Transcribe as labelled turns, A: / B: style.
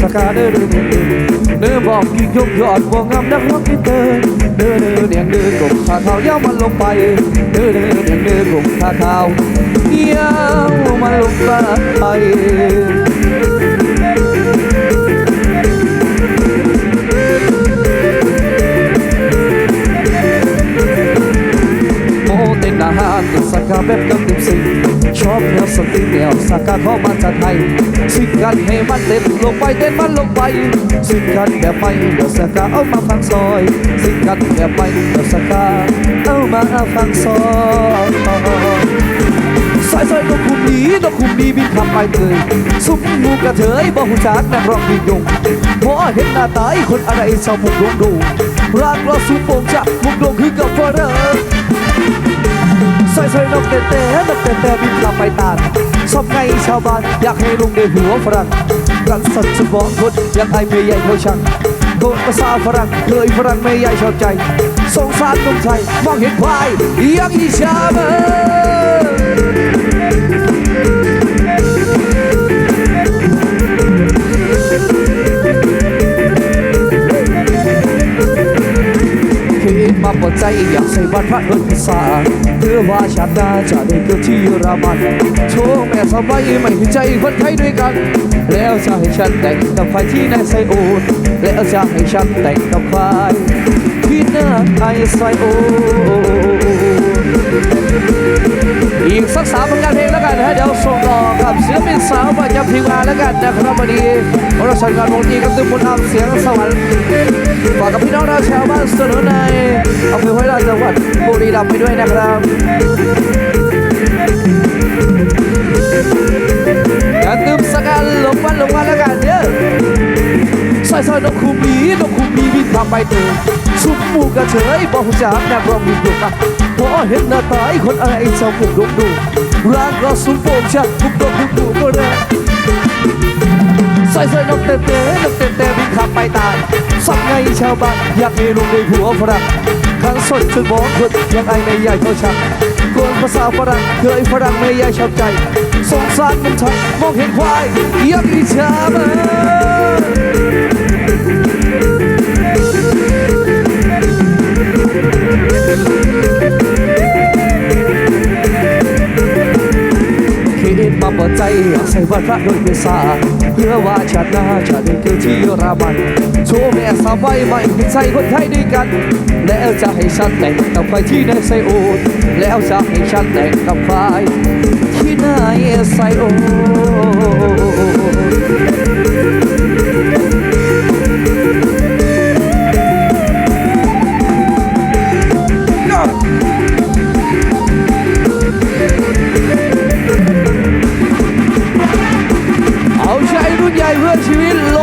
A: สกาเดินเดินบอกกี่ยกยอดบ่งามนักหัวกี่เดินเดินเดินเนี่ยเดินกบขาเท้ายาวมันลงไป เดินเดินเนี่ยเดินกบขาเท้ายาวมันลงไป นวสตรีแนวสักาขอมันจะไทยสิกันให้มันเต้นลงไปเต้นมันลงไป สิกันแบบไม่เดี๋ยวสักาเอามาฟังซอย สิกันแบบไม่เดี๋ยวสักาเอามาฟังซอยซอยซอยนกคุมดีนกคุมดีบินขับไปเตยซุ่มงูกระเทยบ่หูจักนักร้องบินยงพอเห็นหน้าตายคนอะไรเศร้ามุกดวงดูรักเราสูงโป่งจะมุกดวงคือกับเฟอร์เร อซอยซอยนกเตะเต้นกเตะเต้บินกลับไปตาดชอบไงชาวบ้านอยากให้ลุงได้หัวฝรั่งรันสัตว์สมองคนอยากไอเมย์ใหญ่เขาช่างโดนภาษาฝรั่งเคยฝรั่งเมย์ใหญ่ชอบใจสงสารลุงไทยมองเห็นควายยังอิจฉาเมอ ใจอยากใส่บัตรพระเอิญสาเพื่อว่าชาติาจะได้เกิดที่รามันโชว์แม่สบายไม่มีใจคนไทยด้วยกัน แล้วจะให้ฉันแต่งกับใครที่ในไซโอนแล้วจะให้ฉันแต่งกับใครที่หน้าไอไซโอน กับศิลปินสาวประจำทีมงานแล้วกันนะครับวันนี้เราใช้งานวงนี้กับตุ้มบุญธรรมเสียงสวรรค์ฝากกับพี่น้องเราชาวบ้านสนุนในอำเภอห้วยราชจังหวัดบุรีรัมย์ไปด้วยนะครับอย่าลืมสักันลงวันลงวันแล้วกันเด้อซอยซอยนกคูบีนกคูบีบินทาไปเถอะสุมหมูกระเฉยบอกจากนักร้องมีดุอะพอเห็นหน้าตายคนอะไรเศร้าปุกดงดู ร้านก็สุมโป่งชักปุกดงปุกดูก็ได้ใส่ใส่นกเต้นเต้นกเต้นเต้นบินขับไปตายสักไงชาวบ้านอยากมีลุงในหัวฝรั่งข้างสดจนมองคนยังไอในใหญ่เขาชักกวนภาษาฝรั่งเคยฝรั่งไม่ใหญ่ชอบใจสงสารมันไทยมองเห็นควายอยากอิจฉามัน คิดมาเปิดใจอยากใส่บัตรพระโดยเมษาเพื่อว่าชาติหน้าจะได้เกิดที่รามันโชว์แม่สาวใบใหม่เป็นใจคนไทยด้วยกัน แล้วจะให้ฉันแต่งกับใครที่ในไซโอนแล้วจะให้ฉันแต่งกับใครที่ในไซโอ เพื่อชีวิตโล